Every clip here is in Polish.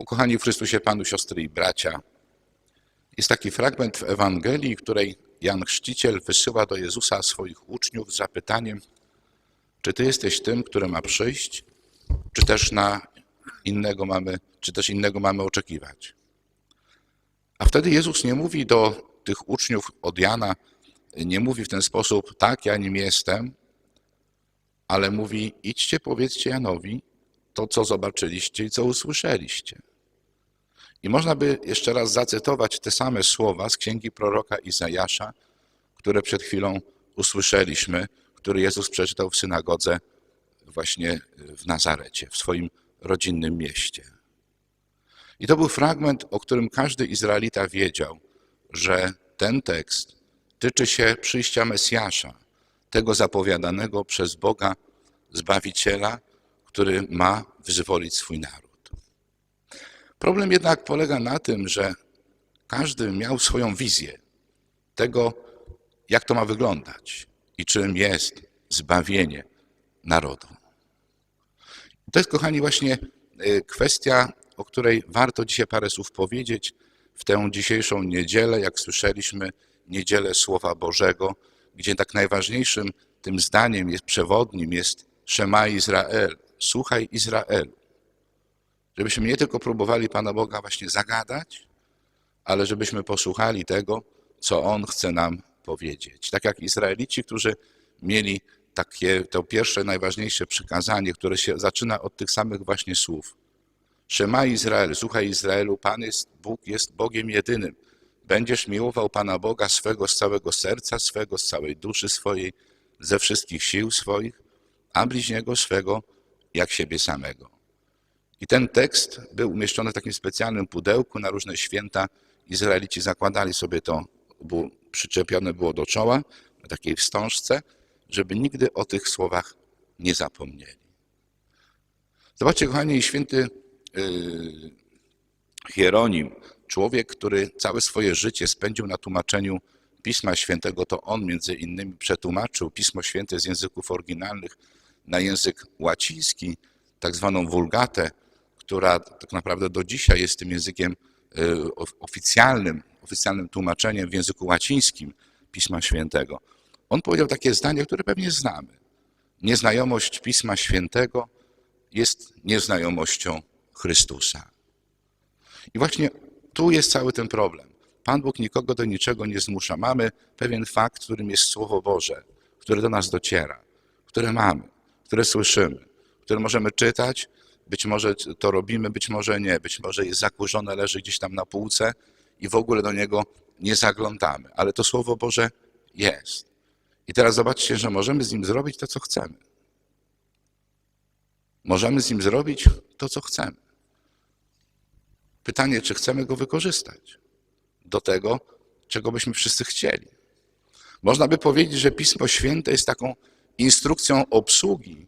Ukochani w Chrystusie Panu, siostry i bracia, jest taki fragment w Ewangelii, której Jan Chrzciciel wysyła do Jezusa swoich uczniów z zapytaniem, czy Ty jesteś tym, który ma przyjść, czy też na innego mamy, czy też innego mamy oczekiwać. A wtedy Jezus nie mówi do tych uczniów od Jana, nie mówi w ten sposób, tak, ja nim jestem, ale mówi, idźcie, powiedzcie Janowi to, co zobaczyliście i co usłyszeliście. I można by jeszcze raz zacytować te same słowa z księgi proroka Izajasza, które przed chwilą usłyszeliśmy, który Jezus przeczytał w synagodze właśnie w Nazarecie, w swoim rodzinnym mieście. I to był fragment, o którym każdy Izraelita wiedział, że ten tekst tyczy się przyjścia Mesjasza, tego zapowiadanego przez Boga Zbawiciela, który ma wyzwolić swój naród. Problem jednak polega na tym, że każdy miał swoją wizję tego, jak to ma wyglądać i czym jest zbawienie narodu. To jest, kochani, właśnie y, kwestia, o której warto dzisiaj parę słów powiedzieć. W tę dzisiejszą niedzielę, jak słyszeliśmy, niedzielę Słowa Bożego, gdzie tak najważniejszym tym zdaniem jest przewodnim jest Szema Izrael, słuchaj Izraelu. Żebyśmy nie tylko próbowali Pana Boga właśnie zagadać, ale żebyśmy posłuchali tego, co On chce nam powiedzieć. Tak jak Izraelici, którzy mieli takie, to pierwsze, najważniejsze przykazanie, które się zaczyna od tych samych właśnie słów. Szema Izrael, słuchaj Izraelu, Pan jest, Bóg jest Bogiem jedynym. Będziesz miłował Pana Boga swego z całego serca swego, z całej duszy swojej, ze wszystkich sił swoich, a bliźniego swego jak siebie samego. I ten tekst był umieszczony w takim specjalnym pudełku na różne święta. Izraelici zakładali sobie to, było, przyczepione było do czoła, na takiej wstążce, żeby nigdy o tych słowach nie zapomnieli. Zobaczcie, kochani, święty yy, Hieronim, człowiek, który całe swoje życie spędził na tłumaczeniu Pisma Świętego, to on między innymi przetłumaczył Pismo Święte z języków oryginalnych na język łaciński, tak zwaną wulgatę, która tak naprawdę do dzisiaj jest tym językiem y, oficjalnym, oficjalnym tłumaczeniem w języku łacińskim Pisma Świętego. On powiedział takie zdanie, które pewnie znamy. Nieznajomość Pisma Świętego jest nieznajomością Chrystusa. I właśnie tu jest cały ten problem. Pan Bóg nikogo do niczego nie zmusza. Mamy pewien fakt, którym jest Słowo Boże, które do nas dociera, które mamy, które słyszymy, które możemy czytać. Być może to robimy, być może nie. Być może jest zakurzone, leży gdzieś tam na półce i w ogóle do niego nie zaglądamy. Ale to Słowo Boże jest. I teraz zobaczcie, że możemy z nim zrobić to, co chcemy. Możemy z nim zrobić to, co chcemy. Pytanie, czy chcemy go wykorzystać do tego, czego byśmy wszyscy chcieli. Można by powiedzieć, że Pismo Święte jest taką instrukcją obsługi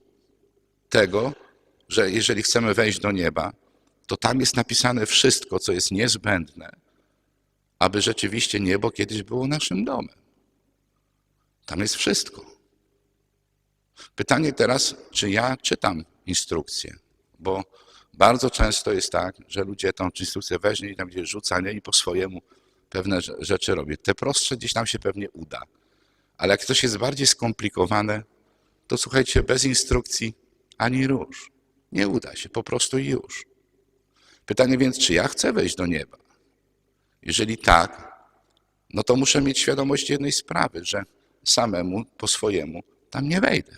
tego, że jeżeli chcemy wejść do nieba, to tam jest napisane wszystko, co jest niezbędne, aby rzeczywiście niebo kiedyś było naszym domem. Tam jest wszystko. Pytanie teraz, czy ja czytam instrukcję, bo bardzo często jest tak, że ludzie tą instrukcję weźmie i tam gdzieś rzuca nie? i po swojemu pewne rzeczy robię. Te prostsze gdzieś nam się pewnie uda. Ale jak coś jest bardziej skomplikowane, to słuchajcie, bez instrukcji ani róż. Nie uda się, po prostu i już. Pytanie więc, czy ja chcę wejść do nieba? Jeżeli tak, no to muszę mieć świadomość jednej sprawy, że samemu, po swojemu tam nie wejdę.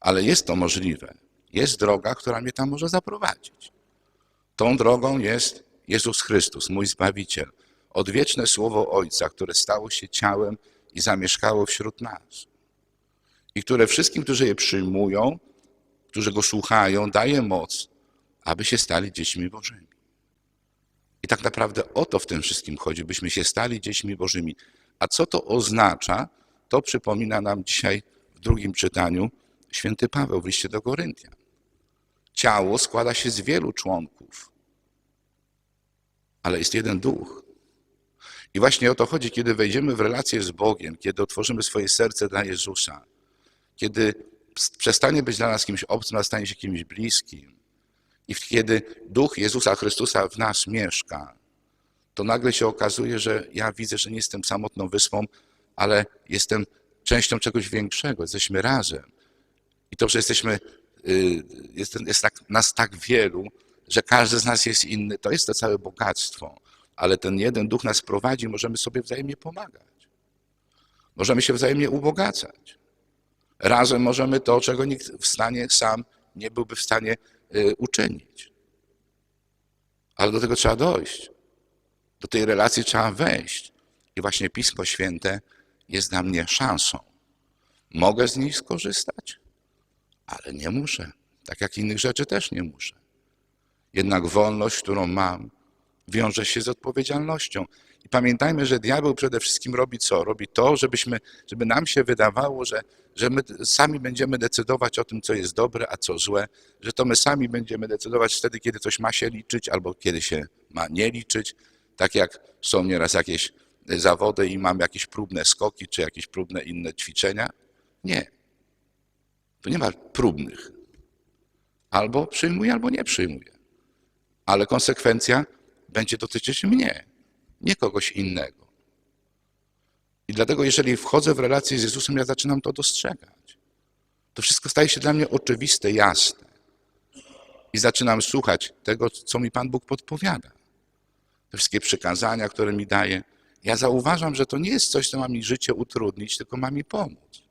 Ale jest to możliwe. Jest droga, która mnie tam może zaprowadzić. Tą drogą jest Jezus Chrystus, mój Zbawiciel. Odwieczne Słowo Ojca, które stało się ciałem i zamieszkało wśród nas. I które wszystkim, którzy je przyjmują, którzy go słuchają, daje moc, aby się stali dziećmi Bożymi. I tak naprawdę o to w tym wszystkim chodzi, byśmy się stali dziećmi Bożymi. A co to oznacza, to przypomina nam dzisiaj w drugim czytaniu święty Paweł w liście do Koryntian. Ciało składa się z wielu członków, ale jest jeden duch. I właśnie o to chodzi, kiedy wejdziemy w relację z Bogiem, kiedy otworzymy swoje serce dla Jezusa, kiedy przestanie być dla nas kimś obcym, a stanie się kimś bliskim, I kiedy Duch Jezusa Chrystusa w nas mieszka, to nagle się okazuje, że ja widzę, że nie jestem samotną wyspą, ale jestem częścią czegoś większego. Jesteśmy razem. I to, że jesteśmy, y, jest, jest tak, nas tak wielu, że każdy z nas jest inny, to jest to całe bogactwo. Ale ten jeden duch nas prowadzi, możemy sobie wzajemnie pomagać. Możemy się wzajemnie ubogacać. Razem możemy to, czego nikt w stanie sam nie byłby w stanie y, uczynić. Ale do tego trzeba dojść. Do tej relacji trzeba wejść. I właśnie Pismo Święte jest dla mnie szansą. Mogę z niej skorzystać, ale nie muszę. Tak jak innych rzeczy też nie muszę. Jednak wolność, którą mam, wiąże się z odpowiedzialnością. I pamiętajmy, że diabeł przede wszystkim robi co? Robi to, żebyśmy, żeby nam się wydawało, że, że my sami będziemy decydować o tym, co jest dobre, a co złe, że to my sami będziemy decydować wtedy, kiedy coś ma się liczyć, albo kiedy się ma nie liczyć. Tak jak są nieraz jakieś zawody i mam jakieś próbne skoki, czy jakieś próbne inne ćwiczenia. Nie. Tu nie ma próbnych. Albo przyjmuję, albo nie przyjmuję. Ale konsekwencja będzie dotyczyć mnie, nie kogoś innego. I dlatego, jeżeli wchodzę w relację z Jezusem, ja zaczynam to dostrzegać. To wszystko staje się dla mnie oczywiste, jasne. I zaczynam słuchać tego, co mi Pan Bóg podpowiada. Te wszystkie przykazania, które mi daje. Ja zauważam, że to nie jest coś, co ma mi życie utrudnić, tylko ma mi pomóc.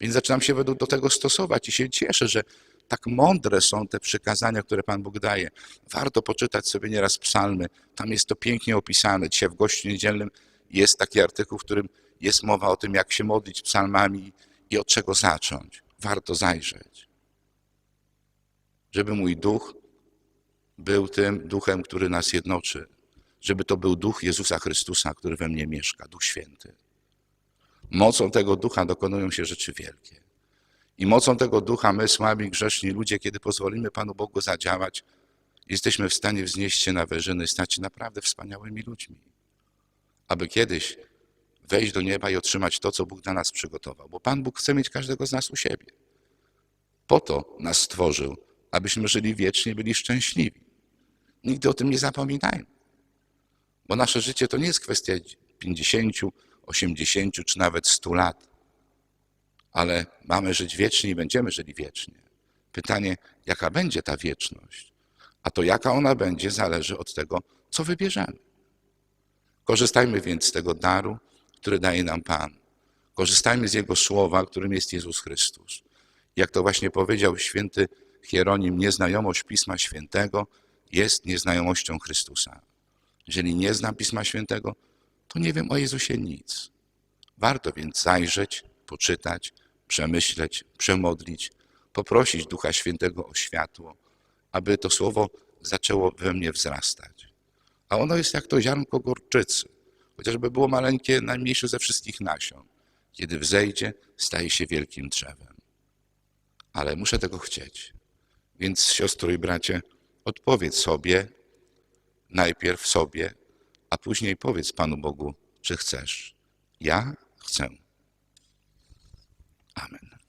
Więc zaczynam się według do tego stosować i się cieszę, że tak mądre są te przykazania, które Pan Bóg daje. Warto poczytać sobie nieraz psalmy. Tam jest to pięknie opisane. Dzisiaj w gościu niedzielnym jest taki artykuł, w którym jest mowa o tym, jak się modlić psalmami i od czego zacząć. Warto zajrzeć. Żeby mój duch był tym duchem, który nas jednoczy. Żeby to był duch Jezusa Chrystusa, który we mnie mieszka, Duch Święty. Mocą tego ducha dokonują się rzeczy wielkie. I mocą tego ducha my, słabi, grzeszni ludzie, kiedy pozwolimy Panu Bogu zadziałać, jesteśmy w stanie wznieść się na wyżyny, stać się naprawdę wspaniałymi ludźmi. Aby kiedyś wejść do nieba i otrzymać to, co Bóg dla nas przygotował. Bo Pan Bóg chce mieć każdego z nas u siebie. Po to nas stworzył, abyśmy żyli wiecznie, byli szczęśliwi. Nigdy o tym nie zapominajmy. Bo nasze życie to nie jest kwestia 50, 80 czy nawet 100 lat ale mamy żyć wiecznie i będziemy żyli wiecznie. Pytanie, jaka będzie ta wieczność? A to jaka ona będzie, zależy od tego, co wybierzemy. Korzystajmy więc z tego daru, który daje nam Pan. Korzystajmy z Jego słowa, którym jest Jezus Chrystus. Jak to właśnie powiedział święty Hieronim, nieznajomość Pisma Świętego jest nieznajomością Chrystusa. Jeżeli nie znam Pisma Świętego, to nie wiem o Jezusie nic. Warto więc zajrzeć, poczytać, przemyśleć, przemodlić, poprosić Ducha Świętego o światło, aby to słowo zaczęło we mnie wzrastać. A ono jest jak to ziarnko gorczycy, chociażby było maleńkie, najmniejsze ze wszystkich nasion. Kiedy wzejdzie, staje się wielkim drzewem. Ale muszę tego chcieć. Więc siostro i bracie, odpowiedz sobie, najpierw sobie, a później powiedz Panu Bogu, czy chcesz. Ja chcę. Amen.